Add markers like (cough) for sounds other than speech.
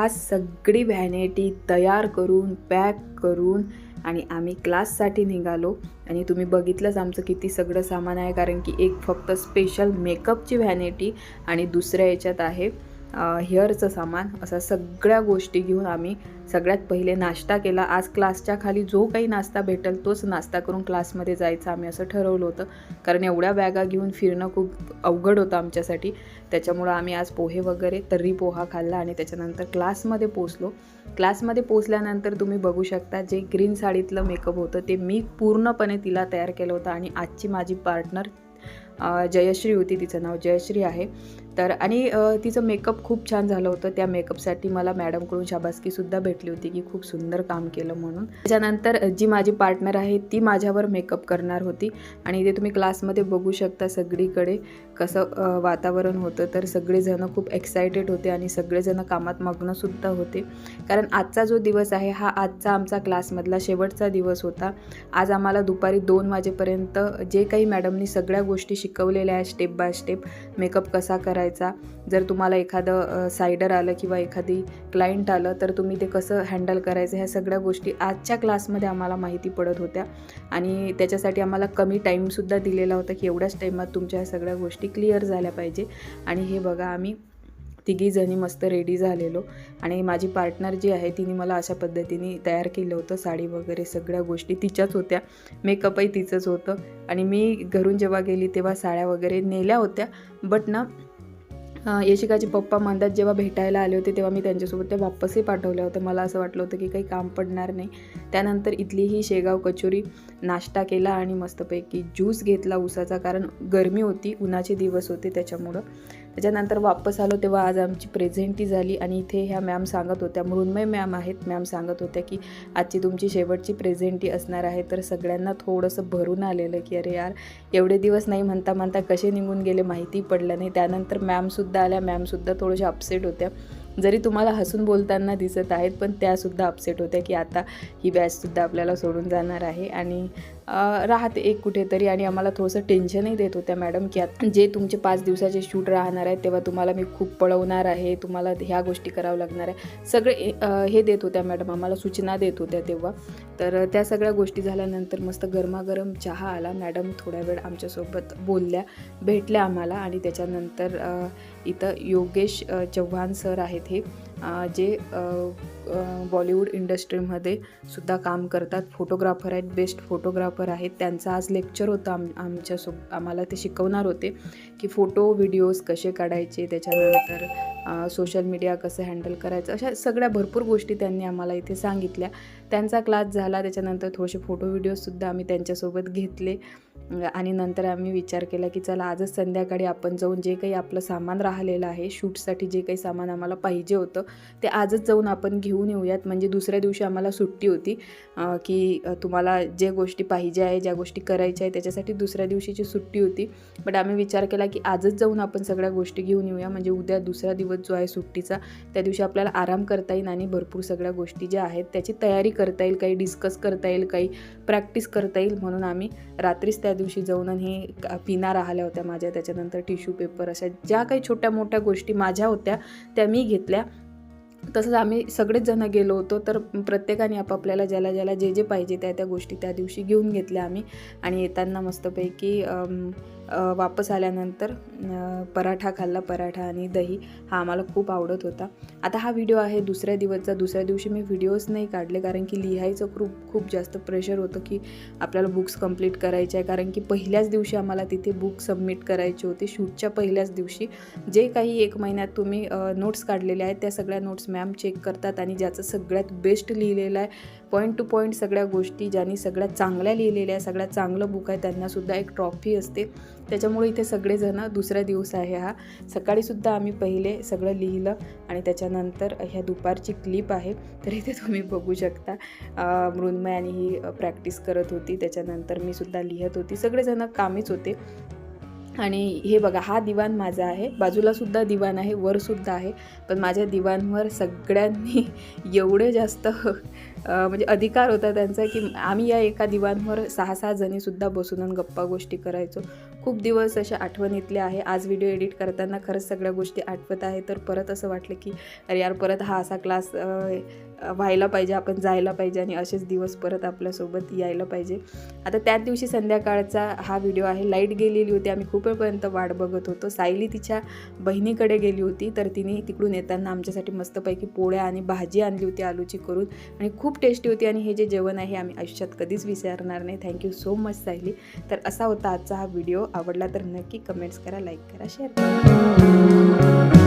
आज सगळी व्हॅनिटी तयार करून पॅक करून आणि आम्ही क्लाससाठी निघालो. आणि तुम्ही बघितलंच आमचं किती सगळं सामान आहे कारण की एक फक्त स्पेशल मेकअपची व्हॅनिटी आणि दुसऱ्या याच्यात आहे. हेअरचं सामान असा सगळ्या गोष्टी घेऊन आम्ही सगळ्यात पहिले नाश्ता केला. आज क्लासच्या खाली जो काही नाश्ता भेटेल तोच नाश्ता करून क्लासमध्ये जायचं आम्ही असं ठरवलं होतं. कारण एवढ्या बॅगा घेऊन फिरणं खूप अवघड होतं आमच्यासाठी. त्याच्यामुळं आम्ही आज पोहे वगैरे तर्री पोहा खाल्ला आणि त्याच्यानंतर क्लासमध्ये पोचलो क्लासमध्ये पोचल्यानंतर तुम्ही बघू शकता जे ग्रीन साडीतलं मेकअप होतं ते मी पूर्णपणे तिला तयार केलं होतं आणि आजची माझी पार्टनर जयश्री होती तिचं नाव जयश्री आहे. तर आणि तिचं मेकअप खूप छान झालं होतं. त्या मेकअपसाठी मला मॅडमकडून शाबासकीसुद्धा भेटली होती की खूप सुंदर काम केलं म्हणून. त्याच्यानंतर जी माझी पार्टनर आहे ती माझ्यावर मेकअप करणार होती. आणि ते तुम्ही क्लासमध्ये बघू शकता सगळीकडे कसं वातावरण होतं. तर सगळेजणं खूप एक्सायटेड होते आणि सगळेजणं कामात मग्नसुद्धा होते. कारण आजचा जो दिवस आहे हा आजचा आमचा क्लासमधला शेवटचा दिवस होता. आज आम्हाला दुपारी दोन वाजेपर्यंत जे काही मॅडमनी सगळ्या गोष्टी शिकवलेल्या आहे स्टेप बाय स्टेप मेकअप कसा करायचा? जर तुम्हाला एखादं सायडर आलं किंवा एखादी क्लायंट आलं तर तुम्ही ते कसं हँडल करायचं? ह्या सगळ्या गोष्टी आजच्या क्लासमध्ये आम्हाला माहिती पडत होत्या. आणि त्याच्यासाठी आम्हाला कमी टाईमसुद्धा दिलेला होता की एवढ्याच टाईमात तुमच्या ह्या सगळ्या गोष्टी क्लिअर झाल्या पाहिजे. आणि हे बघा आम्ही तिघी जणी मस्त रेडी झालेलो. आणि माझी पार्टनर जी आहे तिने मला अशा पद्धतीने तयार केलं होतं. साडी वगैरे सगळ्या गोष्टी तिच्याच होत्या. मेकअपही तिचंच होतं. आणि मी घरून जेव्हा गेली तेव्हा साड्या वगैरे नेल्या होत्या. बट ना यशिकाचे पप्पा मंदात जेव्हा भेटायला आले होते तेव्हा मी त्यांच्यासोबत त्या वापसही पाठवल्या होत्या. मला असं वाटलं होतं की काही काम पडणार नाही. त्यानंतर इथली ही शेगाव कचोरी नाश्ता केला आणि मस्तपैकी ज्यूस घेतला उसाचा कारण गरमी होती उन्हाचे दिवस होते त्याच्यामुळं. त्याच्यानंतर वापस आलो तेव्हा आज आमची प्रेझेंटी झाली आणि इथे ह्या मॅम सांगत होत्या मृण्मय मॅम आहेत मॅम सांगत होत्या की आजची तुमची शेवटची प्रेझेंटी असणार आहे. तर सगळ्यांना थोडंसं भरून आलेलं की अरे यार एवढे दिवस नाही म्हणता म्हणता कसे निघून गेले माहिती पडलं नाही. त्यानंतर मॅमसुद्धा आल्या मॅमसुद्धा थोड्याशा अपसेट होत्या. जरी तुम्हाला हसून बोलताना दिसत आहेत पण त्यासुद्धा अपसेट होत्या की आता ही बॅचसुद्धा आपल्याला सोडून जाणार आहे. आणि राहते एक कुठेतरी आणि आम्हाला थोडंसं टेन्शनही देत होत्या मॅडम की आता जे तुमचे पाच दिवसाचे शूट राहणार आहे तेव्हा तुम्हाला मी खूप पळवणार आहे तुम्हाला ह्या गोष्टी करावं लागणार आहे. सगळे हे देत होत्या मॅडम आम्हाला सूचना देत होत्या तेव्हा. तर त्या सगळ्या गोष्टी झाल्यानंतर मस्त गरमागरम चहा आला. मॅडम थोड्या वेळ आमच्यासोबत बोलल्या भेटल्या आम्हाला आणि त्याच्यानंतर इथं योगेश चव्हाण सर आहेत हे. जे बॉलिवूड इंडस्ट्रीमध्ये सुद्धा काम करतात. फोटोग्राफर आहेत बेस्ट फोटोग्राफर आहेत. त्यांचा आज लेक्चर होतं आम आमच्यासोबत आम्हाला ते शिकवणार होते की फोटो व्हिडिओज कसे काढायचे त्याच्यानंतर सोशल मीडिया कसं हँडल करायचं अशा सगळ्या भरपूर गोष्टी त्यांनी आम्हाला इथे सांगितल्या. त्यांचा क्लास झाला त्याच्यानंतर थोडेसे फोटो व्हिडिओजसुद्धा आम्ही त्यांच्यासोबत घेतले. आणि नंतर आम्ही विचार केला की चला आजच संध्याकाळी आपण जाऊन जे काही आपलं सामान राहिलेलं आहे शूटसाठी जे काही सामान आम्हाला पाहिजे होतं ते आजच जाऊन आपण घेऊन येऊयात. म्हणजे दुसऱ्या दिवशी आम्हाला सुट्टी होती की तुम्हाला जे गोष्टी पाहिजे आहे ज्या गोष्टी करायच्या आहे त्याच्यासाठी दुसऱ्या दिवशीची सुट्टी होती. बट आम्ही विचार केला की आजच जाऊन आपण सगळ्या गोष्टी घेऊन येऊया. म्हणजे उद्या दुसऱ्या दिवस जो आहे सुट्टीचा त्या दिवशी आपल्याला आराम करता येईल आणि भरपूर सगळ्या गोष्टी ज्या आहेत त्याची तयारी करता येईल काही डिस्कस करता येईल काही प्रॅक्टिस करता येईल म्हणून आम्ही रात्रीच त्या दिवशी जाऊन आणि पिना राहिल्या होत्या माझ्या त्याच्यानंतर टिश्यू पेपर अशा ज्या काही छोट्या मोठ्या गोष्टी माझ्या होत्या त्या मी घेतल्या. तसंच आम्ही सगळेच जण गेलो होतो तर प्रत्येकाने आपापल्याला ज्याला ज्याला जे जे पाहिजे त्या त्या गोष्टी त्या दिवशी घेऊन घेतल्या आम्ही. आणि येताना मस्तपैकी वापस आल्यानंतर पराठा खाल्ला पराठा आणि दही हा आम्हाला खूप आवडत होता. आता हा व्हिडिओ आहे दुसऱ्या दिवसचा. दुसऱ्या दिवशी मी व्हिडिओज नाही काढले कारण की लिहायचं खूप खूप जास्त प्रेशर होतं की आपल्याला बुक्स कंप्लीट करायचे आहे. कारण की पहिल्याच दिवशी आम्हाला तिथे बुक सबमिट करायचे होते शूटच्या पहिल्याच दिवशी. जे काही एक महिन्यात तुम्ही नोट्स काढलेले आहेत त्या सगळ्या नोट्स मॅम चेक करतात आणि ज्याचं सगळ्यात बेस्ट लिहिलेलं आहे पॉईंट टू पॉईंट सगळ्या गोष्टी ज्यांनी सगळ्यात चांगल्या लिहिलेल्या आहे सगळ्यात चांगलं बुक आहे त्यांनासुद्धा एक ट्रॉफी असते. त्याच्यामुळे इथे सगळेजणं दुसरा दिवस आहे हा. सकाळीसुद्धा आम्ही पहिले सगळं लिहिलं आणि त्याच्यानंतर ह्या दुपारची क्लिप आहे. तर इथे तुम्ही बघू शकता मृन्मयाने मृण्मय आणि ही प्रॅक्टिस करत होती. त्याच्यानंतर मी सुद्धा लिहित होती. सगळेजणं कामीच होते. आणि हे बघा हा दिवाण माझा आहे. बाजूलासुद्धा दिवाण आहे वरसुद्धा आहे. पण माझ्या दिवाणवर सगळ्यांनी (laughs) एवढे जास्त म्हणजे अधिकार होता त्यांचा की आम्ही या एका दिवाणवर सहा सहा जणीसुद्धा बसून आणि गप्पा गोष्टी करायचो. खूप दिवस अशा आठवणीतल्या आहे. आज व्हिडिओ एडिट करताना खरंच सगळ्या गोष्टी आठवत आहे तर परत असं वाटलं की अरे यार परत हा असा क्लास व्हायला पाहिजे आपण जायला पाहिजे आणि असेच दिवस परत आपल्यासोबत यायला पाहिजे. आता त्याच दिवशी संध्याकाळचा हा व्हिडिओ आहे. लाइट गेलेली होती. आम्ही खूप वेळपर्यंत वाट बघत होतो. सायली तिच्या बहिणीकडे गेली होती. तर तिने तिकडून येताना आमच्यासाठी मस्तपैकी पोळ्या आणि भाजी आणली होती आलूची करून. आणि खूप टेस्टी होती आणि हे जे जेवण आहे आम्ही आयुष्यात कधीच विसरणार नाही. Thank you so much Sayali. तर असा होता आजचा हा व्हिडिओ आवडला तर नक्की कमेंट्स करा लाईक करा शेअर करा.